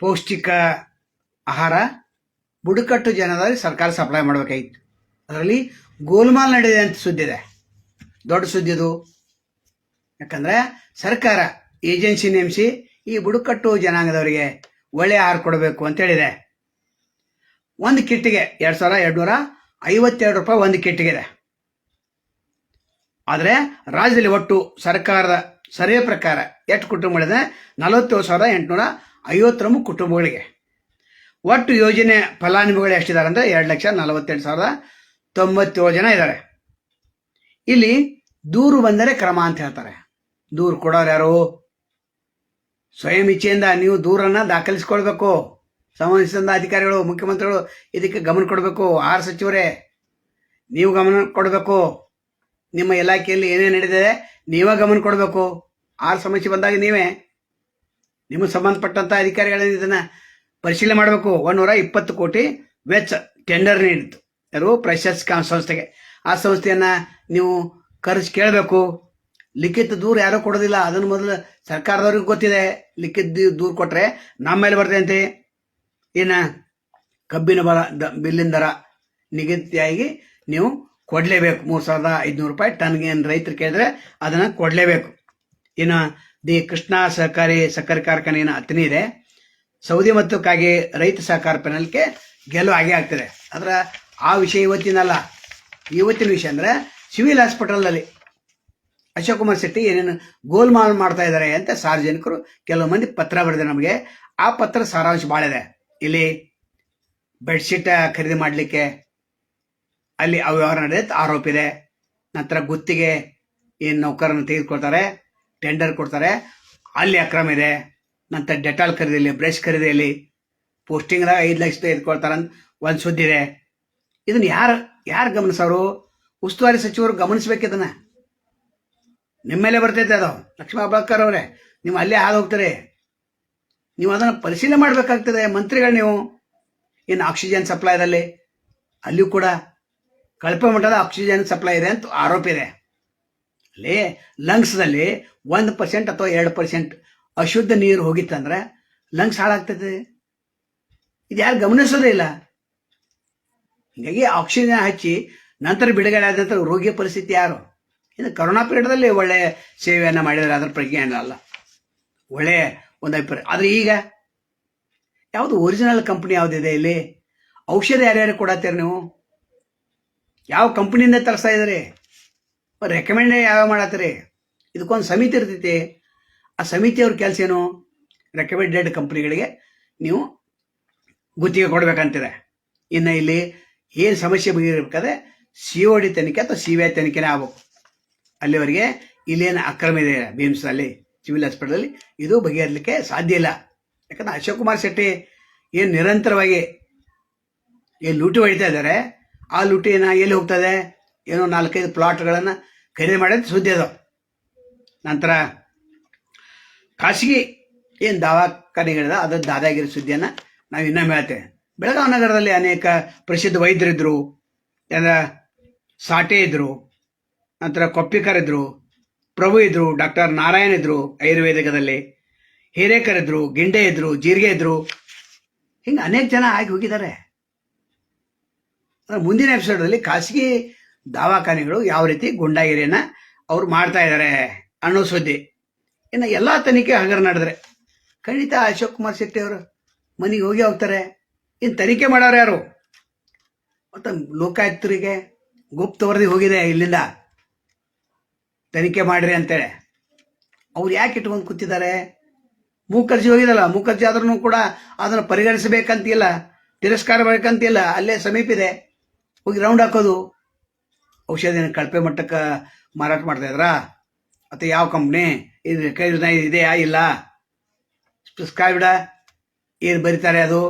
ಪೌಷ್ಟಿಕ ಆಹಾರ ಬುಡಕಟ್ಟು ಜನದಲ್ಲಿ ಸರ್ಕಾರ ಸಪ್ಲೈ ಮಾಡಬೇಕಾಗಿತ್ತು. ಅದರಲ್ಲಿ ಗೋಲ್ಮಾಲ್ ನಡೆದಿದೆ ಅಂತ ಸುದ್ದಿದೆ ದೊಡ್ಡ ಸುದ್ದಿ ಇದು ಯಾಕಂದ್ರೆ ಸರ್ಕಾರ, ಏಜೆನ್ಸಿ ನೇಮಿಸಿ ಈ ಬುಡಕಟ್ಟು ಜನಾಂಗದವರಿಗೆ ಒಳ್ಳೆ ಆಹಾರ ಕೊಡಬೇಕು ಅಂತ ಹೇಳಿದೆ. ಒಂದು ಕಿಟ್ಟಿಗೆ ಎರಡು ಸಾವಿರ ಎರಡುನೂರ ಐವತ್ತೆರಡು ರೂಪಾಯಿ ಒಂದು ಕಿಟ್ಟಿಗೆ ಇದೆ. ಆದರೆ ರಾಜ್ಯದಲ್ಲಿ ಒಟ್ಟು ಸರ್ಕಾರದ ಸರ್ವೆ ಪ್ರಕಾರ ಎಷ್ಟು ಕುಟುಂಬಗಳಿದೆ? ನಲವತ್ತೇಳು ಸಾವಿರದ ಎಂಟುನೂರ ಐವತ್ತೊಂಬತ್ತು ಕುಟುಂಬಗಳಿಗೆ. ಒಟ್ಟು ಯೋಜನೆ ಫಲಾನುಭವಿಗಳು ಎಷ್ಟಿದ್ದಾರೆ ಅಂದರೆ ಎರಡು ಲಕ್ಷ ನಲವತ್ತೆರಡು ಸಾವಿರದ ತೊಂಬತ್ತೇಳು ಜನ ಇದ್ದಾರೆ. ಇಲ್ಲಿ ದೂರು ಬಂದರೆ ಕ್ರಮ ಅಂತ ಹೇಳ್ತಾರೆ. ದೂರು ಕೊಡೋರು ಯಾರು? ಸ್ವಯಂ ಇಚ್ಛೆಯಿಂದ ನೀವು ದೂರನ್ನ ದಾಖಲಿಸ್ಕೊಳ್ಬೇಕು. ಸಂಬಂಧಿಸಿದ ಅಧಿಕಾರಿಗಳು, ಮುಖ್ಯಮಂತ್ರಿಗಳು ಇದಕ್ಕೆ ಗಮನ ಕೊಡಬೇಕು. ಆರ್ ಸಚಿವರೇ, ನೀವು ಗಮನ ಕೊಡಬೇಕು. ನಿಮ್ಮ ಇಲಾಖೆಯಲ್ಲಿ ಏನೇನು ನಡೆದಿದೆ, ನೀವೇ ಗಮನ ಕೊಡಬೇಕು. ಆರ್ ಸಮಸ್ಯೆ ಬಂದಾಗ ನೀವೇ ನಿಮಗೆ ಸಂಬಂಧಪಟ್ಟಂತ ಅಧಿಕಾರಿಗಳು ಇದನ್ನ ಪರಿಶೀಲನೆ ಮಾಡಬೇಕು. ಒಂದೂರ ಇಪ್ಪತ್ತು ಕೋಟಿ ವೆಚ್ಚ ಟೆಂಡರ್ ನೀಡಿತ್ತು ಯಾರು? ಪ್ರಶಸ್ ಸಂಸ್ಥೆಗೆ. ಆ ಸಂಸ್ಥೆಯನ್ನ ನೀವು ಖರ್ಚು ಕೇಳಬೇಕು. ಲಿಖಿತ ದೂರ ಯಾರೂ ಕೊಡೋದಿಲ್ಲ. ಅದನ್ನು ಮೊದಲು ಸರ್ಕಾರದವ್ರಿಗೆ ಗೊತ್ತಿದೆ. ಲಿಖಿತ ದೂರ ಕೊಟ್ರೆ ನಮ್ಮ ಮೇಲೆ ಬರ್ತೈತೆ ಏನ? ಕಬ್ಬಿನ ಬರ ದ, ಬಿಲ್ಲಿನ ದರ ನಿಗದಿಯಾಗಿ ನೀವು ಕೊಡಲೇಬೇಕು. ಮೂರು ಸಾವಿರದ ಐದುನೂರು ರೂಪಾಯಿ ಟನ್ಗೆ ಏನು ರೈತರು ಕೇಳಿದ್ರೆ ಅದನ್ನು ಕೊಡಲೇಬೇಕು. ಇನ್ನು ದಿ ಕೃಷ್ಣ ಸಹಕಾರಿ ಸಕ್ಕರೆ ಕಾರ್ಖಾನೆಯ ಅತನೇ ಇದೆ. ಸೌದಿ ಮತ್ತು ಕಾಗೆ ರೈತ ಸಹಕಾರ ಪೆನಲ್ಗೆ ಗೆಲುವು ಆಗೇ ಆಗ್ತದೆ. ಅದರ ಆ ವಿಷಯ ಇವತ್ತಿನಲ್ಲ. ಇವತ್ತಿನ ವಿಷಯ ಅಂದರೆ ಸಿವಿಲ್ ಹಾಸ್ಪಿಟಲ್ನಲ್ಲಿ ಅಶೋಕ್ ಕುಮಾರ್ ಶೆಟ್ಟಿ ಏನೇನು ಗೋಲ್ಮಾಲ್ ಮಾಡ್ತಾ ಇದ್ದಾರೆ ಅಂತ ಸಾರ್ವಜನಿಕರು ಕೆಲವು ಮಂದಿ ಪತ್ರ ಬರೆದಿದೆ ನಮಗೆ. ಆ ಪತ್ರ ಸಾರಾಂಶ ಭಾಳ ಇದೆ. ಇಲ್ಲಿ ಬೆಡ್ಶೀಟ್ ಖರೀದಿ ಮಾಡಲಿಕ್ಕೆ ಅಲ್ಲಿ ಅವ್ಯವಹಾರ ನಡೆಯುತ್ತೆ. ಆರೋಪ ಇದೆ. ನಂತರ ಗುತ್ತಿಗೆ, ಏನು ನೌಕರನ್ನು ತೆಗೆದುಕೊಳ್ತಾರೆ. ಟೆಂಡರ್ ಕೊಡ್ತಾರೆ. ಅಲ್ಲಿ ಅಕ್ರಮ ಇದೆ. ನಂತರ ಡೆಟಾಲ್ ಖರೀದಿಯಲ್ಲಿ ಬ್ರಷ್ ಖರೀದಿಯಲ್ಲಿ ಪೋಸ್ಟಿಂಗ್ದಾಗ ಐದು ಲಕ್ಷ ತೆಗೆದುಕೊಳ್ತಾರೆ ಅಂತ ಒಂದು ಸುದ್ದಿ ಇದೆ. ಇದನ್ನ ಯಾರು ಯಾರು ಗಮನಿಸೋರು ಉಸ್ತುವಾರಿ ಸಚಿವರು ಗಮನಿಸ್ಬೇಕು ಇದನ್ನ. ನಿಮ್ಮ ಮೇಲೆ ಬರ್ತೈತೆ ಅದು. ಲಕ್ಷ್ಮೀ ಅಬ್ಬಾಕರ್ ಅವರೇ, ನೀವು ಅಲ್ಲೇ ಹಾದು ಹೋಗ್ತೀರಿ. ನೀವು ಅದನ್ನು ಪರಿಶೀಲನೆ ಮಾಡಬೇಕಾಗ್ತದೆ, ಮಂತ್ರಿಗಳು ನೀವು. ಏನು ಆಕ್ಸಿಜನ್ ಸಪ್ಲೈದಲ್ಲಿ ಅಲ್ಲಿಯೂ ಕೂಡ ಕಳಪೆ ಮಟ್ಟದ ಆಕ್ಸಿಜನ್ ಸಪ್ಲೈ ಇದೆ ಅಂತ ಆರೋಪ ಇದೆ. ಅಲ್ಲಿ ಲಂಗ್ಸ್ನಲ್ಲಿ ಒಂದು ಪರ್ಸೆಂಟ್ ಅಥವಾ ಎರಡು ಪರ್ಸೆಂಟ್ ಅಶುದ್ಧ ನೀರು ಹೋಗಿತ್ತಂದ್ರೆ ಲಂಗ್ಸ್ ಹಾಳಾಗ್ತದೆ. ಇದು ಯಾರು ಗಮನಿಸೋದೇ ಇಲ್ಲ. ಹೀಗಾಗಿ ಆಕ್ಸಿಜನ್ ಹಚ್ಚಿ ನಂತರ ಬಿಡುಗಡೆ ಆದ ರೋಗಿಯ ಪರಿಸ್ಥಿತಿ ಯಾರು? ಇದು ಕರೋನಾ ಪೀರಿಯಡ್ದಲ್ಲಿ ಒಳ್ಳೆ ಸೇವೆಯನ್ನು ಮಾಡಿದರೆ ಅದರ ಪ್ರಜ್ಞೆ ಅಲ್ಲ. ಒಳ್ಳೆಯ ಒಂದು ಅಭಿಪ್ರಾಯ. ಆದರೆ ಈಗ ಯಾವುದು ಒರಿಜಿನಲ್ ಕಂಪ್ನಿ ಯಾವುದಿದೆ ಇಲ್ಲಿ? ಔಷಧ ಯಾರ್ಯಾರು ಕೊಡತ್ತೀರಿ ನೀವು? ಯಾವ ಕಂಪ್ನಿಯಿಂದ ತರಿಸ್ತಾ ಇದ್ದೀರಿ? ರೆಕಮೆಂಡ್ ಯಾವ ಮಾಡತ್ತೀರಿ? ಇದಕ್ಕೊಂದು ಸಮಿತಿ ಇರ್ತೈತಿ. ಆ ಸಮಿತಿಯವ್ರ ಕೆಲಸ ಏನು? ರೆಕಮೆಂಡೆಡ್ ಕಂಪ್ನಿಗಳಿಗೆ ನೀವು ಗುತ್ತಿಗೆ ಕೊಡ್ಬೇಕಂತೀರ. ಇನ್ನು ಇಲ್ಲಿ ಏನು ಸಮಸ್ಯೆ ಬಗೆಹರಿಬೇಕಾದ್ರೆ ಸಿ ಒ ಡಿ ತನಿಖೆ ಅಥವಾ ಸಿ ವಿ ಐ ತನಿಖೆನೇ ಆಗ್ಬೇಕು. ಅಲ್ಲಿವರೆಗೆ ಇಲ್ಲೇನು ಅಕ್ರಮ ಇದೆ ಬೀಮ್ಸ್ನಲ್ಲಿ ಸಿವಿಲ್ ಹಾಸ್ಪಿಟಲಲ್ಲಿ ಇದು ಬಗೆಹರಲಿಕ್ಕೆ ಸಾಧ್ಯ ಇಲ್ಲ. ಯಾಕಂದ್ರೆ ಅಶೋಕ್ ಕುಮಾರ್ ಶೆಟ್ಟಿ ಏನು ನಿರಂತರವಾಗಿ ಏನು ಲೂಟಿ ಹೊಡಿತಾ ಇದ್ದಾರೆ, ಆ ಲೂಟಿನ ಎಲ್ಲಿ ಹೋಗ್ತದೆ ಏನೋ ನಾಲ್ಕೈದು ಪ್ಲಾಟ್ಗಳನ್ನು ಖರೀದಿ ಮಾಡಿದ ಸುದ್ದಿ ಅದು. ನಂತರ ಖಾಸಗಿ ಏನು ದವಾಖಾನೆಗಳಿದೆ ಅದು ದಾದಾಗಿರಿ ಸುದ್ದಿಯನ್ನು ನಾವು ಇನ್ನೊಮ್ಮೆ ಹೇಳ್ತೇವೆ. ಬೆಳಗಾವಿ ನಗರದಲ್ಲಿ ಅನೇಕ ಪ್ರಸಿದ್ಧ ವೈದ್ಯರಿದ್ದರು ಏನಂದ್ರೆ ಸಾಟೆ ಇದ್ದರು ನಂತರ ಕೊಪ್ಪಿಕರ್ ಇದ್ರು, ಪ್ರಭು ಇದ್ದರು ಡಾಕ್ಟರ್ ನಾರಾಯಣ್ ಇದ್ದರು ಆಯುರ್ವೇದಿಕದಲ್ಲಿ ಹಿರೇಕರ್ ಇದ್ದರು ಗಿಂಡೆ ಇದ್ರು, ಜೀರಿಗೆ ಇದ್ದರು ಹಿಂಗೆ ಅನೇಕ ಜನ ಆಗಿ ಹೋಗಿದ್ದಾರೆ. ಮುಂದಿನ ಎಪಿಸೋಡಲ್ಲಿ ಖಾಸಗಿ ದವಾಖಾನೆಗಳು ಯಾವ ರೀತಿ ಗುಂಡಾಗಿರಿಯನ್ನ ಅವ್ರು ಮಾಡ್ತಾ ಇದ್ದಾರೆ ಅನ್ನೋ ಸುದ್ದಿ. ಇನ್ನು ಎಲ್ಲ ತನಿಖೆ ಹಗರ ನಡೆದ್ರೆ ಖಂಡಿತ ಅಶೋಕ್ ಕುಮಾರ್ ಶೆಟ್ಟಿ ಅವರು ಮನೆಗೆ ಹೋಗಿ ಹೋಗ್ತಾರೆ. ಇನ್ನು ತನಿಖೆ ಮಾಡೋರು ಯಾರು? ಮತ್ತು ಲೋಕಾಯುಕ್ತರಿಗೆ ಗುಪ್ತ ವರದಿ ಹೋಗಿದೆ ಇಲ್ಲಿಂದ. ತನಿಖೆ ಮಾಡ್ರಿ ಅಂತೇಳಿ. ಅವ್ರು ಯಾಕೆ ಇಟ್ಕೊಂಡು ಕೂತಿದ್ದಾರೆ? ಮೂಕರ್ಜಿ ಹೋಗಿದಲ್ಲ. ಮೂಕರ್ಜಿ ಆದ್ರೂ ಕೂಡ ಅದನ್ನು ಪರಿಗಣಿಸಬೇಕಂತಿಲ್ಲ ತಿರಸ್ಕಾರ ಬೇಕಂತಿಲ್ಲ ಅಲ್ಲೇ ಸಮೀಪ ಇದೆ. ಹೋಗಿ ರೌಂಡ್ ಹಾಕೋದು. ಔಷಧಿನ ಕಳಪೆ ಮಟ್ಟಕ್ಕೆ ಮಾರಾಟ ಮಾಡ್ತಾ ಇದ್ರಾ? ಅಥವಾ ಯಾವ ಕಂಪ್ನಿ ಇದು ಕೈನ ಇದೆಯಾ? ಇಲ್ಲ. ಪ್ರಿಸ್ಕ್ರೈಬ್ಡ ಏನು ಬರೀತಾರೆ ಅದು?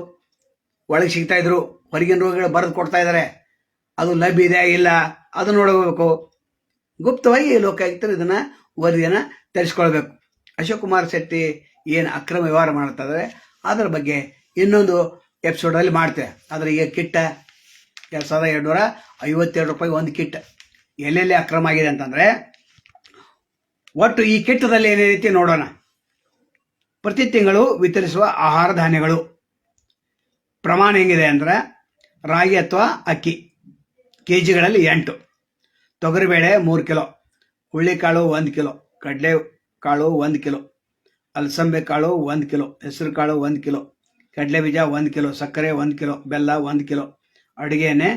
ಒಳಗೆ ಸಿಗ್ತಾ ಇದ್ರು, ಹೊರಗಿನ ರೋಗಿಗಳು ಬರೆದು ಕೊಡ್ತಾ ಇದ್ದಾರೆ ಅದು ಲಭ್ಯ ಇದೆಯಾ? ಇಲ್ಲ. ಅದು ನೋಡಬೇಕು ಗುಪ್ತವಾಗಿ ಲೋಕಾಯುಕ್ತರು ಇದನ್ನು ವರದಿಯನ್ನು ತರಿಸ್ಕೊಳ್ಬೇಕು. ಅಶೋಕ್ ಕುಮಾರ್ ಶೆಟ್ಟಿ ಏನು ಅಕ್ರಮ ವ್ಯವಹಾರ ಮಾಡ್ತಾ ಇದ್ದಾರೆ ಅದರ ಬಗ್ಗೆ ಇನ್ನೊಂದು ಎಪಿಸೋಡಲ್ಲಿ ಮಾಡ್ತೇವೆ. ಆದರೆ ಈಗ ಕಿಟ್ಟ ಎರಡು ಸಾವಿರದ ಎರಡುನೂರ ಐವತ್ತೆರಡು ರೂಪಾಯಿ ಒಂದು ಕಿಟ್. ಎಲ್ಲೆಲ್ಲಿ ಅಕ್ರಮ ಆಗಿದೆ ಅಂತಂದರೆ, ಒಟ್ಟು ಈ ಕಿಟ್ಟದಲ್ಲಿ ಏನೇನೈತಿ ನೋಡೋಣ. ಪ್ರತಿ ತಿಂಗಳು ವಿತರಿಸುವ ಆಹಾರ ಧಾನ್ಯಗಳು. ಪ್ರಮಾಣ ಹೆಂಗಿದೆ ಅಂದ್ರೆ, ರಾಗಿ ಅಥವಾ ಅಕ್ಕಿ ಕೆ ಜಿಗಳಲ್ಲಿ ಎಂಟು. ತೊಗರಿಬೇಳೆ ಮೂರು ಕಿಲೋ. ಹುಳ್ಳಿಕಾಳು ಒಂದು ಕಿಲೋ. ಕಡಲೆ ಕಾಳು ಒಂದು ಕಿಲೋ. ಅಲಸಂಬೆ ಕಾಳು ಒಂದು ಕಿಲೋ. ಹೆಸರು ಕಾಳು ಒಂದು ಕಿಲೋ. ಕಡಲೆ ಬೀಜ ಒಂದು ಕಿಲೋ. ಸಕ್ಕರೆ ಒಂದು ಕಿಲೋ. ಬೆಲ್ಲ ಒಂದು ಕಿಲೋ. ಅಡುಗೆ ಎಣ್ಣೆ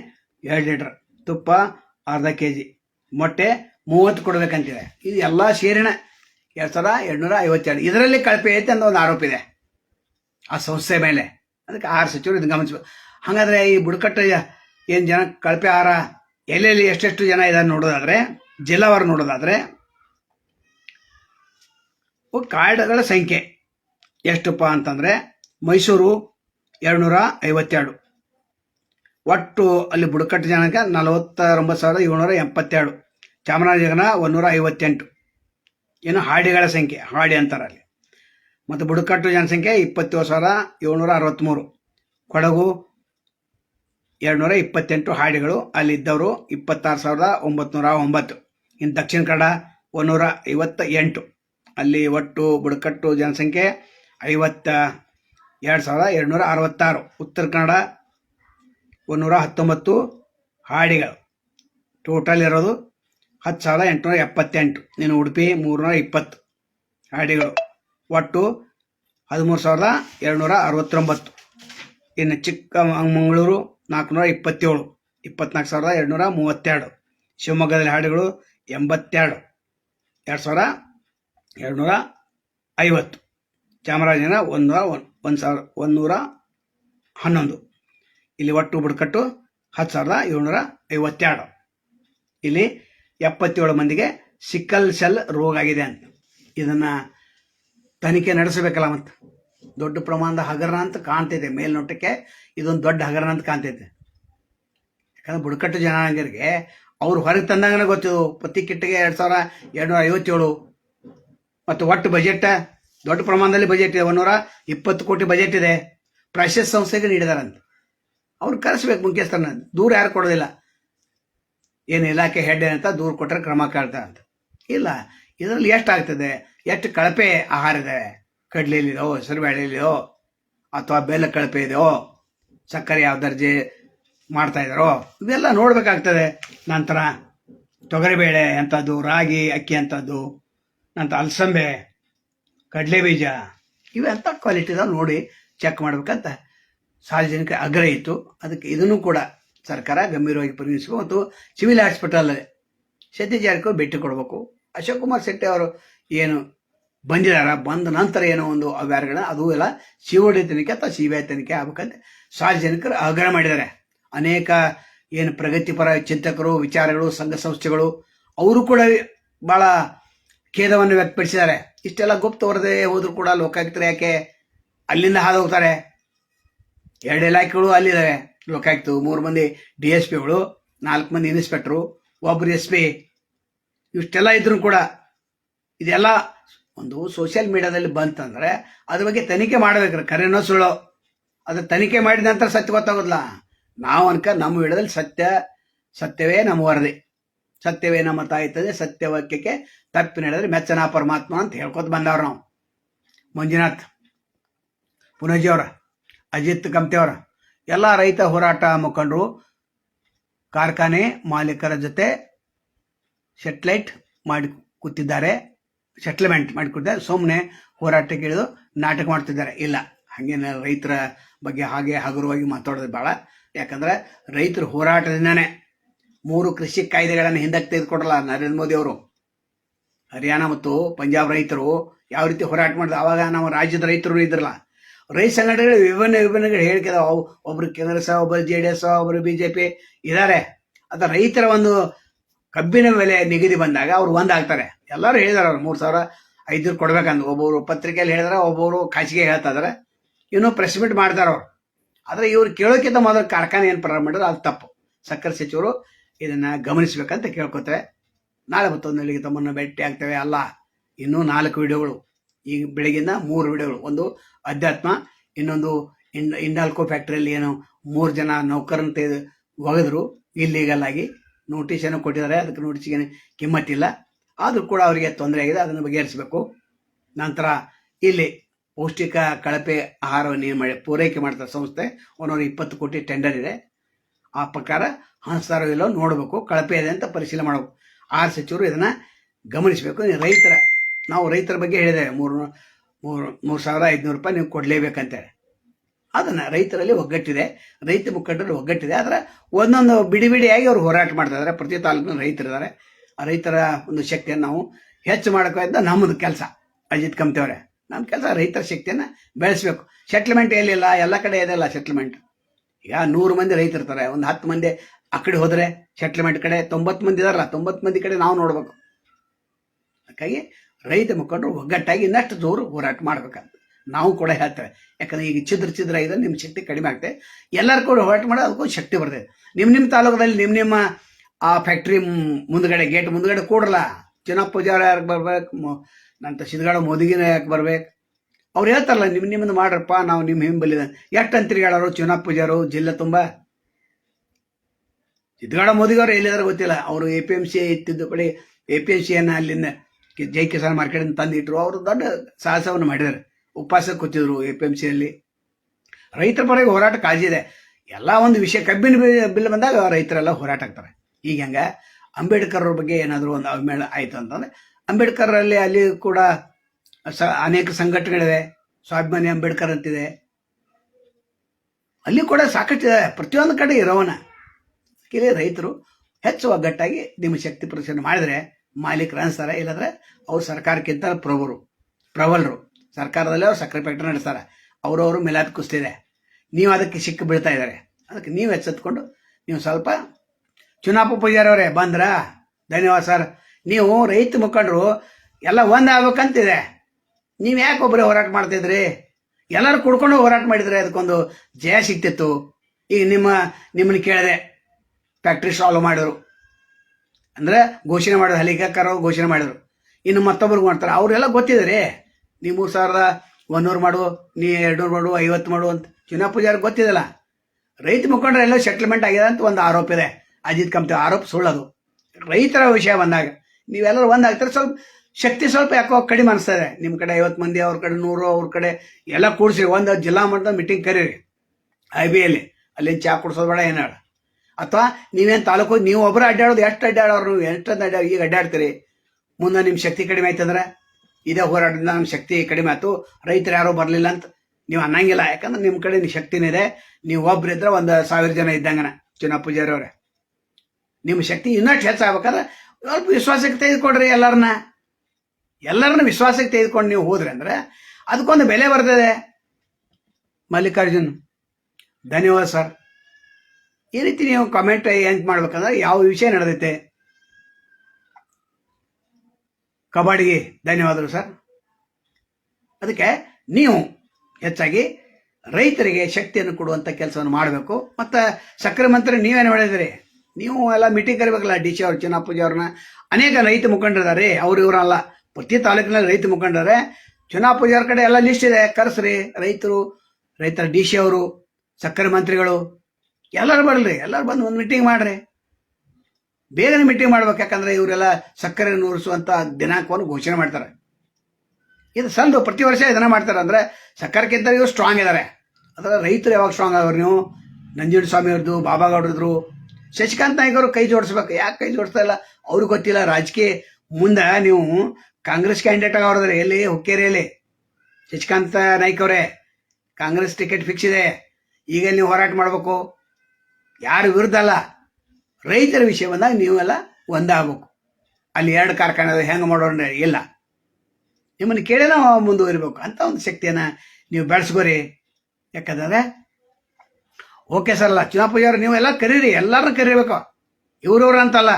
ಎರಡು ಲೀಟ್ರ್, ತುಪ್ಪ ಅರ್ಧ ಕೆ ಜಿ, ಮೊಟ್ಟೆ ಮೂವತ್ತು ಕೊಡ್ಬೇಕಂತಿದೆ. ಇದು ಎಲ್ಲ ಸೇರಿನ ಎರಡು ಸಾವಿರ ಎರಡುನೂರ ಐವತ್ತೆರಡು. ಇದರಲ್ಲಿ ಕಳಪೆ ಐತೆ ಅನ್ನೋ ಒಂದು ಆರೋಪ ಇದೆ. ಆ ಸಂಸ್ಥೆ ಮೇಲೆ. ಅದಕ್ಕೆ ಆಹಾರ ಸಚಿವರು ಇದನ್ನು ಗಮನಿಸ್ಬೇಕು. ಹಾಗಾದ್ರೆ ಈ ಬುಡಕಟ್ಟು ಏನು ಜನ ಕಳಪೆ ಆಹಾರ ಎಲ್ಲೆಲ್ಲಿ ಎಷ್ಟೆಷ್ಟು ಜನ ಇದ್ದಾರೆ ನೋಡೋದಾದ್ರೆ ಜಿಲ್ಲಾವಾರು ನೋಡೋದಾದ್ರೆ ಕಾರ್ಡ್ಗಳ ಸಂಖ್ಯೆ ಎಷ್ಟಪ್ಪ ಅಂತಂದ್ರೆ ಮೈಸೂರು ಎರಡುನೂರ ಐವತ್ತೆರಡು. ಒಟ್ಟು ಅಲ್ಲಿ ಬುಡಕಟ್ಟು ಜನಕ್ಕೆ ನಲವತ್ತೊಂಬತ್ತು ಸಾವಿರದ ಏಳ್ನೂರ ಎಪ್ಪತ್ತೆರಡು ಚಾಮರಾಜನಗರ ಒಂದೂರ ಐವತ್ತೆಂಟು. ಏನು ಹಾಡಿಗಳ ಸಂಖ್ಯೆ, ಹಾಡಿ ಅಂತಾರೆ ಅಲ್ಲಿ. ಮತ್ತು ಬುಡಕಟ್ಟು ಜನಸಂಖ್ಯೆ ಇಪ್ಪತ್ತೇಳು ಸಾವಿರ ಏಳ್ನೂರ ಅರವತ್ತ್ಮೂರು. ಕೊಡಗು ಎರಡುನೂರ ಇಪ್ಪತ್ತೆಂಟು ಹಾಡಿಗಳು ಅಲ್ಲಿದ್ದವರು ಇಪ್ಪತ್ತಾರು ಸಾವಿರದ ಒಂಬತ್ತುನೂರ ಒಂಬತ್ತು. ಇನ್ನು ದಕ್ಷಿಣ ಕನ್ನಡ ಒಂದೂರ ಐವತ್ತ ಎಂಟು ಅಲ್ಲಿ ಒಟ್ಟು ಬುಡಕಟ್ಟು ಜನಸಂಖ್ಯೆ ಐವತ್ತ ಎರಡು ಸಾವಿರದ ಎರಡುನೂರ ಅರವತ್ತಾರು. ಉತ್ತರ ಕನ್ನಡ ಒಂದೂರ ಹತ್ತೊಂಬತ್ತು ಹಾಡಿಗಳು. ಟೋಟಲ್ ಇರೋದು ಹತ್ತು ಸಾವಿರದ ಎಂಟುನೂರ ಎಪ್ಪತ್ತೆಂಟು. ನೀನು ಉಡುಪಿ ಮೂರುನೂರ ಇಪ್ಪತ್ತು ಹಾಡಿಗಳು. ಒಟ್ಟು ಹದಿಮೂರು ಸಾವಿರದ ಎರಡುನೂರ ಅರವತ್ತೊಂಬತ್ತು. ಇನ್ನು ಚಿಕ್ಕಮಗಳೂರು ನಾಲ್ಕುನೂರ ಇಪ್ಪತ್ತೇಳು. ಇಪ್ಪತ್ನಾಲ್ಕು ಸಾವಿರದ ಎರಡುನೂರ ಮೂವತ್ತೆರಡು. ಶಿವಮೊಗ್ಗದಲ್ಲಿ ಹಾಡುಗಳು ಎಂಬತ್ತೆರಡು. ಎರಡು ಸಾವಿರ ಎರಡುನೂರ ಐವತ್ತು. ಚಾಮರಾಜನಗರ ಒಂದು ಒಂದು ಸಾವಿರ, ಒಂದೂರ ಹನ್ನೊಂದು. ಇಲ್ಲಿ ಒಟ್ಟು ಬುಡಕಟ್ಟು ಹತ್ತು ಸಾವಿರದ ಏಳ್ನೂರ ಐವತ್ತೆರಡು. ಇಲ್ಲಿ ಎಪ್ಪತ್ತೇಳು ಮಂದಿಗೆ ಸಿಕ್ಕಲ್ ಸೆಲ್ ರೋಗ ಆಗಿದೆ ಅಂತ. ಇದನ್ನು ತನಿಖೆ ನಡೆಸಬೇಕಲ್ಲ ಮತ್ತು. ದೊಡ್ಡ ಪ್ರಮಾಣದ ಹಗರಣ ಅಂತ ಕಾಣ್ತೈತೆ ಮೇಲ್ನೋಟಕ್ಕೆ ಇದೊಂದು ದೊಡ್ಡ ಹಗರಣ ಅಂತ ಕಾಣ್ತೈತೆ ಯಾಕಂದ್ರೆ ಬುಡಕಟ್ಟು ಜನಾಂಗರಿಗೆ ಅವ್ರು ಹೊರಗೆ ತಂದಂಗನೇ ಗೊತ್ತು, ಪ್ರತಿ ಕಿಟ್ಟಿಗೆ ಎರಡು ಸಾವಿರ ಎರಡುನೂರ ಐವತ್ತೇಳು. ಮತ್ತು ಒಟ್ಟು ಬಜೆಟ್ ದೊಡ್ಡ ಪ್ರಮಾಣದಲ್ಲಿ ಬಜೆಟ್ ಇದೆ. ಒಂದೂರ ಇಪ್ಪತ್ತು ಕೋಟಿ ಬಜೆಟ್ ಇದೆ. ಪ್ರಶಸ್ತಿ ಸಂಸ್ಥೆಗೆ ನೀಡಿದಾರಂತೆ. ಅವ್ರು ಕರೆಸ್ಬೇಕು ಮುಖ್ಯಸ್ಥರನ್ನ ದೂರ ಯಾರು ಕೊಡೋದಿಲ್ಲ. ಏನು ಇಲಾಖೆ ಹೆಡ್ ಏನಂತ ದೂರ ಕೊಟ್ಟರೆ ಕ್ರಮ ಕೇಳ್ತಾರಂತ ಇಲ್ಲ, ಇದರಲ್ಲಿ ಎಷ್ಟಾಗ್ತದೆ? ಎಷ್ಟು ಕಳಪೆ ಆಹಾರ ಇದೆ? ಕಡಲೆಯಲ್ಲಿದೋ ಹೆಸರು ಬೇಳೆಯಲ್ಲಿದೋ ಅಥವಾ ಬೆಲ್ಲ ಕಳಪೆ ಇದೆಯೋ, ಸಕ್ಕರೆ ಯಾವ ದರ್ಜೆ ಮಾಡ್ತಾ ಇದ್ದಾರೋ, ಇವೆಲ್ಲ ನೋಡ್ಬೇಕಾಗ್ತದೆ. ನಂತರ ತೊಗರಿಬೇಳೆ ಅಂಥದ್ದು ರಾಗಿ, ಅಕ್ಕಿ ಅಂಥದ್ದು ನಂತರ ಅಲಸಂಬೆ, ಕಡಲೆ ಬೀಜ ಇವೆಂಥ ಕ್ವಾಲಿಟಿ ಇದಾವೆ ನೋಡಿ ಚೆಕ್ ಮಾಡ್ಬೇಕಂತ. ಸಾರ್ವಜನಿಕ ಆಗ್ರಹ ಇತ್ತು. ಅದಕ್ಕೆ ಇದನ್ನು ಕೂಡ ಸರ್ಕಾರ ಗಂಭೀರವಾಗಿ ಪರಿಗಣಿಸಬೇಕು ಮತ್ತು ಸಿವಿಲ್ ಹಾಸ್ಪಿಟಲ್ ಸತೀಶ್ ಜಾರಕಿಹೊಳಿ ಭೇಟಿ ಕೊಡಬೇಕು. ಅಶೋಕ್ ಕುಮಾರ್ ಶೆಟ್ಟಿ ಅವರು ಏನು ಬಂದಿರಾರ ಬಂದ ನಂತರ ಏನೋ ಒಂದು ಅವ್ಯಾರ್ಗಳ ಅದು ಎಲ್ಲ ಸಿ ತನಿಖೆ ಅಥವಾ ಸಿ ಬಿ ಐ ತನಿಖೆ ಆಗ್ಬೇಕಂತ ಸಾರ್ವಜನಿಕರು ಆಗ್ರಹ ಮಾಡಿದ್ದಾರೆ. ಅನೇಕ ಏನು ಪ್ರಗತಿಪರ ಚಿಂತಕರು, ವಿಚಾರಗಳು, ಸಂಘ ಸಂಸ್ಥೆಗಳು, ಅವರು ಕೂಡ ಬಹಳ ಖೇದವನ್ನು ವ್ಯಕ್ತಪಡಿಸಿದ್ದಾರೆ. ಇಷ್ಟೆಲ್ಲ ಗುಪ್ತ ವರದೇ ಹೋದರೂ ಕೂಡ ಲೋಕಾಯುಕ್ತರು ಯಾಕೆ ಅಲ್ಲಿಂದ ಹಾದು ಹೋಗ್ತಾರೆ? ಎರಡು ಇಲಾಖೆಗಳು ಅಲ್ಲಿದ್ದಾವೆ ಲೋಕಾಯುಕ್ತ ಮೂರು ಮಂದಿ ಡಿ ಎಸ್ ಪಿಗಳು, ನಾಲ್ಕು ಮಂದಿ ಇನ್ಸ್ಪೆಕ್ಟ್ರು ಒಬ್ಬರು ಎಸ್ ಪಿ. ಇಷ್ಟೆಲ್ಲ ಇದ್ರು ಕೂಡ ಇದೆಲ್ಲ ಒಂದು ಸೋಷಿಯಲ್ ಮೀಡಿಯಾದಲ್ಲಿ ಬಂತಂದ್ರೆ ಅದ್ರ ಬಗ್ಗೆ ತನಿಖೆ ಮಾಡಬೇಕು. ಕರೆನೋ ಸುಳ್ಳು. ಅದು ತನಿಖೆ ಮಾಡಿದ ನಂತರ ಸತ್ಯ ಗೊತ್ತಾಗೋದಿಲ್ಲ. ನಾವು ಅನ್ಕ ನಮ್ಮ ಹಿಡದಲ್ಲಿ ಸತ್ಯ, ಸತ್ಯವೇ ನಮ್ಮ ವರದಿ. ಸತ್ಯವೇ ನಮ್ಮ ತಾಯ್ತದೆ ಸತ್ಯವಾಕ್ಯಕ್ಕೆ ತಪ್ಪಿ ನಡೆದ್ರೆ ಮೆಚ್ಚನಾ ಪರಮಾತ್ಮ ಅಂತ ಹೇಳ್ಕೊತ ಬಂದವ್ರು ನಾವು. ಮಂಜುನಾಥ್ ಪುನಜಿ ಅವರ. ಅಜಿತ್ ಕಮ್ತೇವ್ರ ಎಲ್ಲ ರೈತ ಹೋರಾಟ ಮುಖಂಡರು, ಕಾರ್ಖಾನೆ ಮಾಲೀಕರ ಜೊತೆ ಸೆಟ್ಲೈಟ್ ಮಾಡಿ ಕೂತಿದ್ದಾರೆ. ಸೆಟ್ಲ್ಮೆಂಟ್ ಮಾಡಿಕೊಟ್ಟಿದ್ದಾರೆ ಸುಮ್ಮನೆ ಹೋರಾಟಕ್ಕೆ ಇಳಿದು ನಾಟಕ ಮಾಡ್ತಿದ್ದಾರೆ. ಇಲ್ಲ, ಹಾಗೇನ ರೈತರ ಬಗ್ಗೆ ಹಾಗೆ ಹಗುರವಾಗಿ ಮಾತಾಡೋದು ಭಾಳ ಯಾಕಂದ್ರೆ ರೈತರ ಹೋರಾಟದಿಂದನೇ ಮೂರು ಕೃಷಿ ಕಾಯ್ದೆಗಳನ್ನು ಹಿಂದಕ್ಕೆ ತೆಗೆದುಕೊಡಲ್ಲ ನರೇಂದ್ರ ಮೋದಿ ಅವರು. ಹರಿಯಾಣ ಮತ್ತು ಪಂಜಾಬ್ ರೈತರು ಯಾವ ರೀತಿ ಹೋರಾಟ ಮಾಡಿದ್ರು, ಆವಾಗ ನಮ್ಮ ರಾಜ್ಯದ ರೈತರು ಇದ್ರಲ್ಲ ರೈತ ಸಂಘಟನೆಗಳು ವಿಭಿನ್ನ ವಿಭಿನ್ನಗಳು ಹೇಳಿಕೆ ಅವು. ಒಬ್ರು ಕಾಂಗ್ರೆಸ್ ಒಬ್ಬರು ಜೆ ಡಿ ಎಸ್ ಒಬ್ಬರು ಬಿ ಜೆ ಪಿ ಇದ್ದಾರೆ. ಅದು ರೈತರ ಒಂದು ಕಬ್ಬಿನ ಬೆಲೆ ನಿಗದಿ ಬಂದಾಗ ಅವ್ರು ಒಂದಾಗ್ತಾರೆ ಎಲ್ಲರೂ ಹೇಳಿದಾರೆ ಅವ್ರು ಮೂರು ಸಾವಿರ ಐದು ಕೊಡ್ಬೇಕಂತ ಒಬ್ಬೊಬ್ರು ಪತ್ರಿಕೆಯಲ್ಲಿ ಹೇಳಿದ್ರೆ, ಒಬ್ಬೊಬ್ರು ಖಾಸಗಿ ಹೇಳ್ತಾ ಇದಾರೆ. ಇನ್ನೂ ಪ್ರೆಸ್ ಮೀಟ್ ಮಾಡ್ತಾರೆ ಅವ್ರು. ಆದರೆ ಇವ್ರು ಕೇಳೋಕ್ಕಿಂತ ಮೊದಲು ಕಾರ್ಖಾನೆ ಏನು ಪ್ರಾರಂಭ ಮಾಡಿದ್ರೆ ಅದು ತಪ್ಪು. ಸಕ್ಕರೆ ಸಚಿವರು ಇದನ್ನ ಗಮನಿಸ್ಬೇಕಂತ ಕೇಳ್ಕೊತಾರೆ. ನಾಳೆ ಮತ್ತೊಂದು ತಮ್ಮನ್ನು ಭೇಟಿ ಆಗ್ತೇವೆ ಅಲ್ಲ. ಇನ್ನೂ ನಾಲ್ಕು ವಿಡಿಯೋಗಳು. ಈಗ ಬೆಳಗಿನ ಮೂರು ವಿಡಿಯೋಗಳು. ಒಂದು ಅಧ್ಯಾತ್ಮ, ಇನ್ನೊಂದು ಇನ್ ಇಂಡಾಲ್ಕೋ ಫ್ಯಾಕ್ಟ್ರಿಯಲ್ಲಿ ಏನು ಮೂರು ಜನ ನೌಕರನ್ನ ತೆಗೆದು ಒಗೆದ್ರು ಇಲ್ಲಿಗಲ್ ಆಗಿ ನೋಟಿಸನ್ನು ಕೊಟ್ಟಿದ್ದಾರೆ. ಅದಕ್ಕೆ ನೋಟಿಸ್ಗೆ ಕಿಮ್ಮತ್ತಿಲ್ಲ. ಆದರೂ ಕೂಡ ಅವರಿಗೆ ತೊಂದರೆ ಆಗಿದೆ. ಅದನ್ನು ಬಗೆಹರಿಸಬೇಕು. ನಂತರ ಇಲ್ಲಿ ಪೌಷ್ಟಿಕ ಕಳಪೆ ಆಹಾರವನ್ನು ಏನು ಪೂರೈಕೆ ಮಾಡ್ತಾರೆ ಸಂಸ್ಥೆ. ಒಂದೂರ ಇಪ್ಪತ್ತು ಕೋಟಿ ಟೆಂಡರ್ ಇದೆ. ಆ ಪ್ರಕಾರ ಹಂಚ್ತಾರೋ ಇಲ್ಲೋ ನೋಡಬೇಕು. ಕಳಪೆ ಇದೆ ಅಂತ ಪರಿಶೀಲನೆ ಮಾಡಬೇಕು. ಆರು ಸಚಿವರು ಇದನ್ನು ಗಮನಿಸಬೇಕು. ರೈತರ, ನಾವು ರೈತರ ಬಗ್ಗೆ ಹೇಳಿದ್ದೇವೆ. ಮೂರು ಮೂರು ಮೂರು ಸಾವಿರ ಐದುನೂರು ರೂಪಾಯಿ ನೀವು ಕೊಡಲೇಬೇಕಂತೇಳಿ ಅದನ್ನು ರೈತರಲ್ಲಿ ಒಗ್ಗಟ್ಟಿದೆ. ರೈತ ಮುಖಂಡರಲ್ಲಿ ಒಗ್ಗಟ್ಟಿದೆ. ಆದರೆ ಒಂದೊಂದು ಬಿಡಿ ಬಿಡಿಯಾಗಿ ಅವರು ಹೋರಾಟ ಮಾಡ್ತಾ ಇದ್ದಾರೆ ಪ್ರತಿ ತಾಲೂಕಿನ ರೈತರಿದ್ದಾರೆ. ಆ ರೈತರ ಒಂದು ಶಕ್ತಿಯನ್ನು ನಾವು ಹೆಚ್ಚು ಮಾಡೋಕ್ಕಾಯ್ದ ನಮ್ಮದು ಕೆಲಸ. ಅಜಿತ್ ಕಮ್ತಿಯವರೇ ನಮ್ಮ ಕೆಲಸ ರೈತರ ಶಕ್ತಿಯನ್ನು ಬೆಳೆಸಬೇಕು. ಸೆಟ್ಲ್ಮೆಂಟ್ ಎಲ್ಲಿಲ್ಲ ಎಲ್ಲ ಕಡೆ ಇದೆಲ್ಲ ಸೆಟ್ಲ್ಮೆಂಟ್ ಈಗ ನೂರು ಮಂದಿ ರೈತರು ಇರ್ತಾರೆ. ಒಂದು ಹತ್ತು ಮಂದಿ ಆ ಕಡೆ ಹೋದರೆ ಸೆಟ್ಲ್ಮೆಂಟ್ ಕಡೆ ತೊಂಬತ್ತು ಮಂದಿ ಇದಾರಲ್ಲ, ತೊಂಬತ್ತು ಮಂದಿ ಕಡೆ ನಾವು ನೋಡಬೇಕು. ಹಾಗಾಗಿ ರೈತ ಮುಖಂಡರು ಒಗ್ಗಟ್ಟಾಗಿ ಇನ್ನಷ್ಟು ಜೋರು ಹೋರಾಟ ಮಾಡ್ಬೇಕಂತ. ನಾವು ಕೂಡ ಹೇಳ್ತೇವೆ. ಯಾಕಂದ್ರೆ ಈಗ ಚಿದ್ರ ಚಿದ್ರ ಇದೆ, ನಿಮ್ಮ ಶಕ್ತಿ ಕಡಿಮೆ ಆಗ್ತದೆ. ಎಲ್ಲರೂ ಕೂಡ ಹೋರಾಟ ಮಾಡಿ ಅದಕ್ಕೂ ಶಕ್ತಿ ಬರ್ತದೆ. ನಿಮ್ಮ ನಿಮ್ಮ ತಾಲೂಕದಲ್ಲಿ ನಿಮ್ಮ ನಿಮ್ಮ, ಆ ಫ್ಯಾಕ್ಟ್ರಿ ಮುಂದ್ಗಡೆ ಗೇಟ್ ಮುಂದ್ಗಡೆ ಕೂಡಲ್ಲ. ಚಿನ್ನಪ್ಪ ಪೂಜಾರ ಯಾರಿಗೆ ಬರ್ಬೇಕು ನಂತ ಸಿದ್ಗಾಡ ಮೋದಿಗಿನ ಯಾಕೆ ಬರ್ಬೇಕು? ಅವ್ರು ಹೇಳ್ತಾರಲ್ಲ, ನಿಮ್ಮ ನಿಮ್ಮದು ಮಾಡ್ರಪ್ಪ, ನಾವು ನಿಮ್ಮ ಹಿಂಬಲಿದ. ಎಷ್ಟು ಹೇಳೋರು ಚಿನ್ನಪ್ಪ ಪೂಜಾರು, ಜಿಲ್ಲೆ ತುಂಬ? ಸಿದ್ಗಾಡ ಮೋದಿಗವರು ಎಲ್ಲಿದ್ದಾರೆ ಗೊತ್ತಿಲ್ಲ. ಅವರು ಎ ಪಿ ಎಂ ಸಿ ಇತ್ತಿದ್ದ ಕಡೆ ಎ ಪಿ ಎಂ ಸಿಯನ್ನು ಅಲ್ಲಿಂದ ಜೈ ಕಿಸಾನ್ ಮಾರ್ಕೆಟಿಂದ ತಂದಿಟ್ರು. ಅವರು ದೊಡ್ಡ ಸಾಹಸವನ್ನು ಮಾಡಿದ್ದಾರೆ. ಉಪವಾಸ ಕೂತಿದ್ರು ಎ ಪಿ ಎಂ ಸಿಯಲ್ಲಿ. ರೈತರ ಪರವಾಗಿ ಹೋರಾಟ ಕಾಳಜಿ ಇದೆ. ಎಲ್ಲ ಒಂದು ವಿಷಯ, ಕಬ್ಬಿನ ಬಿಲ್ ಬಂದಾಗ ರೈತರೆಲ್ಲ ಹೋರಾಟ ಆಗ್ತಾರೆ. ಈಗ ಹಂಗ? ಅಂಬೇಡ್ಕರ್ ಅವ್ರ ಬಗ್ಗೆ ಏನಾದರೂ ಒಂದು ಅವಮೇಳ ಆಯಿತು ಅಂತಂದ್ರೆ ಅಂಬೇಡ್ಕರ್ ಅಲ್ಲಿ ಅಲ್ಲಿ ಕೂಡ ಸ, ಅನೇಕ ಸಂಘಟನೆಗಳಿವೆ. ಸ್ವಾಭಿಮಾನಿ ಅಂಬೇಡ್ಕರ್ ಅಂತಿದೆ. ಅಲ್ಲಿ ಕೂಡ ಸಾಕಷ್ಟು ಪ್ರತಿಯೊಂದು ಕಡೆ ಇರೋವನ ಇಲ್ಲಿ ರೈತರು ಹೆಚ್ಚು ಒಗ್ಗಟ್ಟಾಗಿ ನಿಮ್ಮ ಶಕ್ತಿ ಪ್ರದರ್ಶನ ಮಾಡಿದರೆ ಮಾಲೀಕರು ಅನಿಸ್ತಾರೆ, ಇಲ್ಲಾಂದ್ರೆ ಅವ್ರು ಸರ್ಕಾರಕ್ಕಿಂತ ಪ್ರಬರು ಪ್ರಬಲರು. ಸರ್ಕಾರದಲ್ಲಿ ಅವ್ರು ಸಕ್ಕರೆ ಫ್ಯಾಕ್ಟ್ರಿ ನಡೆಸ್ತಾರೆ. ಅವರವರು ಮಿಲಾದ್ ಕುಸ್ತಿದೆ. ನೀವು ಅದಕ್ಕೆ ಸಿಕ್ಕಿ ಬೀಳ್ತಾ ಇದ್ದಾರೆ ಅದಕ್ಕೆ ನೀವು ಎಚ್ಚೆತ್ಕೊಂಡು ನೀವು ಸ್ವಲ್ಪ ಚುನಾಪ ಪೂಜಾರಿ ಅವರೇ, ಬಂದ್ರಾ? ಧನ್ಯವಾದ ಸರ್. ನೀವು ರೈತ ಮುಖಂಡರು, ಎಲ್ಲ ಒಂದಾಗಬೇಕಂತಿದೆ ನೀವು ಯಾಕೆ ಒಬ್ಬರೇ ಹೋರಾಟ ಮಾಡ್ತಿದ್ರಿ ಎಲ್ಲರೂ ಕುಡ್ಕೊಂಡು ಹೋರಾಟ ಮಾಡಿದ್ರೆ ಅದಕ್ಕೊಂದು ಜಯ ಸಿಕ್ತಿತ್ತು ಈಗ ನಿಮ್ಮ ನಿಮ್ಮನ್ನ ಕೇಳಿದೆ ಫ್ಯಾಕ್ಟ್ರಿ ಸಾಲ್ವ್ ಮಾಡಿದ್ರು. ಅಂದ್ರೆ ಘೋಷಣೆ ಮಾಡಿದ್ರು ಹಲಿಕಾಕರ್ ಅವ್ರು ಘೋಷಣೆ ಮಾಡಿದ್ರು. ಇನ್ನು ಮತ್ತೊಬ್ರಿಗೆ ಮಾಡ್ತಾರೆ. ಅವರೆಲ್ಲ ಗೊತ್ತಿದ್ದಾರೆ. ನೀ ಮೂರು ಸಾವಿರದ ಒಂದೂರು ಮಾಡು, ನೀ ಎರಡ್ನೂರು ಮಾಡು, ಐವತ್ತು ಮಾಡು ಅಂತ. ಚುನಾವ್ ಪೂಜಾರಿ ಗೊತ್ತಿದಲ್ಲ. ರೈತ ಮುಖಂಡರೆಲ್ಲ ಸೆಟ್ಲ್ಮೆಂಟ್ ಆಗಿದೆ ಅಂತ ಒಂದು ಆರೋಪ ಇದೆ. ಅಜಿತ್ ಕಂಪ್ತಿ ಆರೋಪ ಸುಳ್ಳದು. ರೈತರ ವಿಷಯ ಬಂದಾಗ, ನೀವೆಲ್ಲರೂ ಒಂದಾಗ್ತಾರೆ ಸ್ವಲ್ಪ ಶಕ್ತಿ ಸ್ವಲ್ಪ ಯಾಕೋ ಕಡಿಮೆ ಅನಿಸ್ತಾ ನಿಮ್ಮ ಕಡೆ ಐವತ್ತು ಮಂದಿ, ಅವ್ರ ಕಡೆ ನೂರು, ಅವ್ರ ಕಡೆ ಎಲ್ಲ ಕೂಡಿಸಿ ಒಂದು ಜಿಲ್ಲಾ ಮಟ್ಟದ ಮೀಟಿಂಗ್ ಕರೀರಿ. ಐ ಬಿ ಅಲ್ಲಿ. ಅಲ್ಲಿ ಚಾ ಕುಡ್ಸೋದು ಬೇಡ ಏನಾಡ ಅಥವಾ ನೀವೇನು ತಾಲೂಕು, ನೀವು ಒಬ್ಬರು ಅಡ್ಡಾಡೋದು ಎಷ್ಟು ಅಡ್ಡಾಡೋರು ನೀವು ಎಷ್ಟು ಅಡ್ಡಾ, ಈಗ ಅಡ್ಡಾಡ್ತೀರಿ? ಮುಂದೆ ನಿಮ್ಮ ಶಕ್ತಿ ಕಡಿಮೆ ಆಯ್ತಂದ್ರೆ ಇದೇ ಹೋರಾಟದಿಂದ ನಮ್ಮ ಶಕ್ತಿ ಕಡಿಮೆ ಆಯ್ತು. ರೈತರು ಯಾರೂ ಬರಲಿಲ್ಲ ಅಂತ ನೀವು ಅನ್ನಂಗಿಲ್ಲ. ಯಾಕಂದ್ರೆ ನಿಮ್ಮ ಕಡೆ ನಿಮ್ಮ ಶಕ್ತಿನೇ ಇದೆ. ನೀವು ಒಬ್ರಿದ್ರೆ ಒಂದು ಸಾವಿರ ಜನ ಇದ್ದಂಗನ ಚುನಾ ಪೂಜಾರಿ ಅವರೇ. ನಿಮ್ಮ ಶಕ್ತಿ ಇನ್ನಷ್ಟು ಹೆಚ್ಚಾಗಬೇಕಾದ್ರೆ ಸ್ವಲ್ಪ ವಿಶ್ವಾಸಕ್ಕೆ ತೆಗೆದುಕೊಡ್ರಿ ಎಲ್ಲರನ್ನ. ಎಲ್ಲರನ್ನ ವಿಶ್ವಾಸಕ್ಕೆ ತೆಗೆದುಕೊಂಡು ನೀವು ಹೋದ್ರಿ ಅಂದ್ರೆ ಅದಕ್ಕೊಂದು ಬೆಲೆ ಬರ್ತದೆ. ಮಲ್ಲಿಕಾರ್ಜುನ್, ಧನ್ಯವಾದ ಸರ್. ಈ ರೀತಿ ನೀವು ಕಾಮೆಂಟ್ ಎಂಟ್ ಮಾಡ್ಬೇಕಂದ್ರೆ ಯಾವ ವಿಷಯ ನಡೆದೈತೆ? ಕಬಡ್ಡಿಗೆ ಧನ್ಯವಾದಗಳು ಸರ್. ಅದಕ್ಕೆ ನೀವು ಹೆಚ್ಚಾಗಿ ರೈತರಿಗೆ ಶಕ್ತಿಯನ್ನು ಕೊಡುವಂಥ ಕೆಲಸವನ್ನು ಮಾಡಬೇಕು. ಮತ್ತು ಸಕ್ಕರೆ ಮಂತ್ರಿ ನೀವೇನು ಹೇಳಿದ್ರಿ ನೀವು ಎಲ್ಲ ಮೀಟಿಂಗ್ ಕರಿಬೇಕಲ್ಲ ಡಿ ಸಿ ಅವ್ರು ಚುನಾಪೂಜಿ ಅವ್ರನ್ನ. ಅನೇಕ ರೈತ ಮುಖಂಡರಿದ್ದಾರೆ. ಅವ್ರು ಇವರಲ್ಲ ಪ್ರತಿ ತಾಲೂಕಿನಲ್ಲಿ ರೈತ ಮುಖಂಡರೆ. ಚುನಾಪೂಜಿ ಅವ್ರ ಕಡೆ ಎಲ್ಲ ಲಿಸ್ಟ್ ಇದೆ. ಕರೆಸ್ರಿ. ರೈತರು, ರೈತರ ಡಿ ಸಿ ಅವರು, ಸಕ್ಕರೆ ಮಂತ್ರಿಗಳು ಎಲ್ಲರೂ ಬರಲ್ರಿ ಎಲ್ಲರೂ ಬಂದು ಒಂದು ಮೀಟಿಂಗ್ ಮಾಡ್ರಿ. ಬೇಗನೆ ಮೀಟಿಂಗ್ ಮಾಡ್ಬೇಕು, ಯಾಕಂದ್ರೆ ಇವರೆಲ್ಲ ಸಕ್ಕರೆ ನೂರಿಸುವಂಥ ದಿನಾಂಕವನ್ನು ಘೋಷಣೆ ಮಾಡ್ತಾರೆ. ಇದು ಸಣ್ಣ ಪ್ರತಿ ವರ್ಷ ಇದನ್ನ ಮಾಡ್ತಾರೆ, ಅಂದ್ರೆ ಸಕ್ಕರೆಕ್ಕಿಂತ ಇವರು ಸ್ಟ್ರಾಂಗ್ ಇದ್ದಾರೆ ಅದರ ರೈತರು ಯಾವಾಗ ಸ್ಟ್ರಾಂಗ್ ಆಗೋರು ನೀವು? ನಂಜುಂಡ ಸ್ವಾಮಿ ಅವ್ರದ್ದು ಬಾಬಾಗೌಡ್ರದ್ರು ಶಶಿಕಾಂತ್ ನಾಯ್ಕ ಅವರು ಕೈ ಜೋಡಿಸ್ಬೇಕು. ಯಾಕೆ ಕೈ ಜೋಡಿಸ್ತಾ ಇಲ್ಲ? ಅವ್ರಿಗೆ ಗೊತ್ತಿಲ್ಲ, ರಾಜಕೀಯ ಮುಂದೆ ನೀವು ಕಾಂಗ್ರೆಸ್ ಕ್ಯಾಂಡಿಡೇಟ್ ಆಗೋದ್ರೆ ಎಲ್ಲಿ? ಹುಕ್ಕೇರಿಯಲ್ಲಿ. ಶಶಿಕಾಂತ್ ನಾಯ್ಕ ಅವರೇ ಕಾಂಗ್ರೆಸ್ ಟಿಕೆಟ್ ಫಿಕ್ಸ್ ಇದೆ. ಈಗ ನೀವು ಹೋರಾಟ ಮಾಡಬೇಕು? ಯಾರ ವಿರುದ್ಧ ಅಲ್ಲ ರೈತರ ವಿಷಯ ಬಂದಾಗ ನೀವೆಲ್ಲ ಒಂದಾಗಬೇಕು. ಅಲ್ಲಿ ಎರಡು ಕಾರ್ಖಾನೆ ಹೆಂಗೆ ಮಾಡೋಣ ಇಲ್ಲ. ನಿಮ್ಮನ್ನು ಕೇಳಿ ನಾವು ಮುಂದುವರಿಬೇಕು ಅಂತ ಒಂದು ಶಕ್ತಿಯನ್ನು ನೀವು ಬೆಳೆಸ್ಕೋರಿ. ಯಾಕಂದ್ರೆ ಓಕೆ ಸರ್ ಅಲ್ಲ ಚುನಾಪೂಜಾರು ನೀವು ಎಲ್ಲ ಕರೀರಿ ಎಲ್ಲರೂ ಕರಿಬೇಕು. ಇವ್ರವ್ರು ಅಂತಲ್ಲ.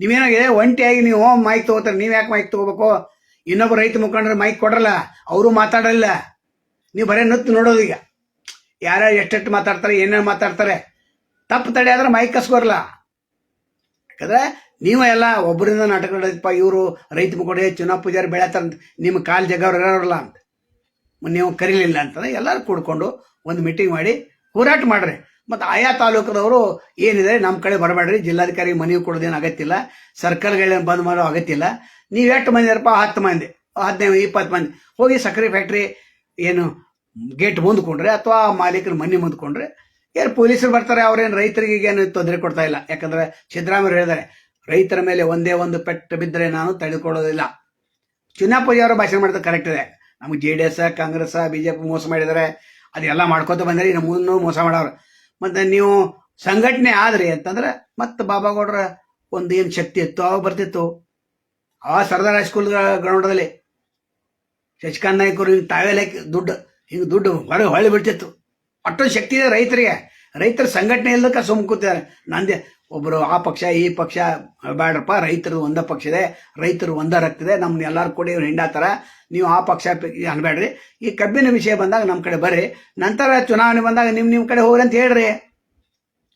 ನೀವೇನಾಗಿದೆ, ಒಂಟಿಯಾಗಿ ನೀವು ಮೈಕ್ ತಗೋತಾರೆ, ನೀವು ಯಾಕೆ ಮೈಕ್ ತಗೋಬೇಕು? ಇನ್ನೊಬ್ಬ ರೈತ ಮುಖಂಡ್ರೆ ಮೈಕ್ ಕೊಡ್ರಲ್ಲ, ಅವರು ಮಾತಾಡಲ್ಲ ನೀವು ಬರೀ ನತ್ತು ನೋಡೋದು ಈಗ. ಯಾರ್ಯಾರು ಎಷ್ಟೆಷ್ಟು ಮಾತಾಡ್ತಾರೆ, ಏನೇನು ಮಾತಾಡ್ತಾರೆ ತಪ್ಪು ತಡೆ ಆದ್ರೆ ಮೈ ಕಸ್ಕೋರಲ್ಲ ಯಾಕಂದ್ರೆ ನೀವು ಎಲ್ಲ ಒಬ್ಬರಿಂದ ನಾಟಕ ನಡೆದಪ್ಪ ಇವರು ರೈತ ಮುಖಂಡ, ಚುನಾವ್ ಪೂಜಾರಿ ಬೆಳೆತಾರಂತ ನಿಮ್ಮ ಕಾಲು ಜಗವ್ರು ಇರೋರಲ್ಲ ಅಂತ. ನೀವು ಕರೀಲಿಲ್ಲ ಅಂತಂದ್ರೆ ಎಲ್ಲರೂ ಕೂಡ್ಕೊಂಡು ಒಂದು ಮೀಟಿಂಗ್ ಮಾಡಿ ಹೋರಾಟ ಮಾಡ್ರಿ. ಮತ್ತು ಆಯಾ ತಾಲೂಕದವರು ಏನಿದೆ ನಮ್ಮ ಕಡೆ ಬರಬೇಡ್ರಿ, ಜಿಲ್ಲಾಧಿಕಾರಿ ಮನವಿ ಕೊಡೋದೇನು ಆಗತ್ತಿಲ್ಲ ಸರ್ಕಲ್ಗಳೇನು ಬಂದ್ ಮಾಡೋ ಆಗತ್ತಿಲ್ಲ ನೀವು ಎಷ್ಟು ಮಂದಿ ಇರಪ್ಪ ಹತ್ತು ಮಂದಿ, ಹದಿನೈದು, ಇಪ್ಪತ್ತು ಮಂದಿ. ಹೋಗಿ ಸಕ್ಕರೆ ಫ್ಯಾಕ್ಟ್ರಿ ಏನು ಗೇಟ್ ಮುಂದ್ಕೊಂಡ್ರೆ ಅಥವಾ ಮಾಲೀಕರ ಮನೆ ಮುಂದ್ಕೊಂಡ್ರೆ ಏನು ಪೊಲೀಸರು ಬರ್ತಾರೆ, ಅವ್ರೇನು ರೈತರಿಗೆ ಏನು ತೊಂದರೆ ಕೊಡ್ತಾ ಇಲ್ಲ? ಯಾಕಂದ್ರೆ ಸಿದ್ದರಾಮಯ್ಯ ಹೇಳಿದ್ದಾರೆ, ರೈತರ ಮೇಲೆ ಒಂದೇ ಒಂದು ಪೆಟ್ಟು ಬಿದ್ದರೆ ನಾನು ತಡೆದುಕೊಳ್ಳೋದಿಲ್ಲ ಚಿನ್ನಪ್ಪಯ್ಯ ಅವರ ಭಾಷಣ ಮಾಡಿದ್ರೆ ಕರೆಕ್ಟ್ ಇದೆ. ನಮಗೆ J D S Congress BJP ಮೋಸ ಮಾಡಿದ್ದಾರೆ. ಅದೆಲ್ಲ ಮಾಡ್ಕೋತ ಬಂದರೆ, ಇನ್ನು ಮುಂದೆ ಮೋಸ ಮಾಡೋರು. ಮತ್ತೆ ನೀವು ಸಂಘಟನೆ ಆದ್ರಿ ಅಂತಂದ್ರೆ ಮತ್ತೆ ಬಾಬಾಗೌಡರ ಒಂದು ಏನು ಶಕ್ತಿ ಇತ್ತು? ಅವಾಗ ಬರ್ತಿತ್ತು. ಆ ಸರ್ದಾರ್ ಹೈಸ್ಕೂಲ್ ಗ್ರೌಂಡದಲ್ಲಿ ಶಶಿಕಾಂತ್ ನಾಯ್ಕರು ಹಿಂಗೆ ತಾವೇಲೆ ದುಡ್ಡು, ಹಿಂಗೆ ದುಡ್ಡು ಹೊರಗೆ ಹೊಳ್ಳಿ ಬಿಡ್ತಿತ್ತು. ಅಷ್ಟೊಂದು ಶಕ್ತಿ ಇದೆ ರೈತರಿಗೆ. ರೈತರ ಸಂಘಟನೆ ಇಲ್ಲದಕ್ಕೆ ಸುಮ್ಮ ಕೂತಿದ್ದಾರೆ. ನಂದೆ ಒಬ್ಬರು ಆ ಪಕ್ಷ, ಈ ಪಕ್ಷ, ಬೇಡ್ರಪ್ಪ, ರೈತರು ಒಂದೇ ಪಕ್ಷ ಇದೆ, ರೈತರು ಒಂದ ರಕ್ತಿದೆ ನಮ್ಮನ್ನ ಎಲ್ಲಾರು ಕೂಡಿ ಹಿಂಡಾತಾರ. ನೀವು ಆ ಪಕ್ಷ ಅನ್ಬೇಡ್ರಿ ಈ ಕಬ್ಬಿನ ವಿಷಯ ಬಂದಾಗ ನಮ್ಮ ಕಡೆ ಬರ್ರಿ. ನಂತರ ಚುನಾವಣೆ ಬಂದಾಗ ನಿಮ್ಮ ನಿಮ್ಮ ಕಡೆ ಹೋಗ್ರಿ ಅಂತ ಹೇಳ್ರಿ.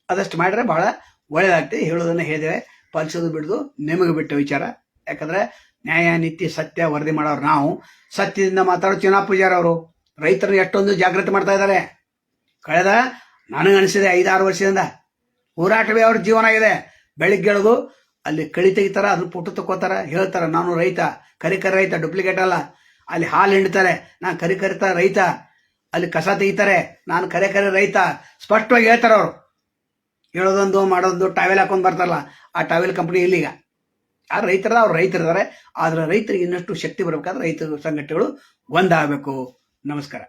ಅದಷ್ಟು ಮಾಡಿದ್ರೆ ಬಹಳ ಒಳ್ಳೇದಾಗ್ತದೆ ಹೇಳೋದನ್ನು ಹೇಳಿದೆ ಪಾಲಿಸೋದು ಬಿಡೋದು ನಿಮಗೆ ಬಿಟ್ಟ ವಿಚಾರ. ಯಾಕಂದ್ರೆ ನ್ಯಾಯ, ನೀತಿ, ಸತ್ಯ ವರದಿ ಮಾಡೋರು ನಾವು. ಸತ್ಯದಿಂದ ಮಾತಾಡೋ ಚುನಾವ್ ಪೂಜಾರವರು ರೈತರನ್ನ ಎಷ್ಟೊಂದು ಜಾಗೃತಿ ಮಾಡ್ತಾ ಇದ್ದಾರೆ. ಕಳೆದ ನನಗನಿಸಿದೆ ಐದಾರು ವರ್ಷದಿಂದ. ಹೋರಾಟವೇ ಅವ್ರ ಜೀವನ ಆಗಿದೆ. ಬೆಳಿಗ್ಗೆ ಎಳೆದು ಅಲ್ಲಿ ಕಳಿ ತೆಗಿತಾರ ಅದನ್ನ ಪುಟ್ಟು ತಕ್ಕೋತಾರ, ಹೇಳ್ತಾರ, ನಾನು ರೈತ, ಕರಿಕರ ರೈತ ಡುಪ್ಲಿಕೇಟ್ ಅಲ್ಲ. ಅಲ್ಲಿ ಹಾಲು ಹಿಂಡ್ತಾರೆ, ನಾನು ಕರಿಕರಿತ ರೈತ. ಅಲ್ಲಿ ಕಸ ತೆಗಿತಾರೆ, ನಾನು ಕರೆ ಕರೆ ರೈತ. ಸ್ಪಷ್ಟವಾಗಿ ಹೇಳ್ತಾರ ಅವರು. ಹೇಳೋದೊಂದು, ಮಾಡೋದೊಂದು ಟಾವೆಲ್ ಹಾಕೊಂಡು ಬರ್ತಾರಲ್ಲ, ಆ ಟಾವೆಲ್ ಕಂಪ್ನಿ ಇಲ್ಲಿಗ. ಆ ರೈತರ ಅವ್ರು ರೈತರಿದ್ದಾರೆ. ಆದ್ರೆ ರೈತರಿಗೆ ಇನ್ನಷ್ಟು ಶಕ್ತಿ ಬರಬೇಕಾದ್ರೆ ರೈತರ ಸಂಘಟನೆಗಳು ಒಂದಾಗಬೇಕು ನಮಸ್ಕಾರ.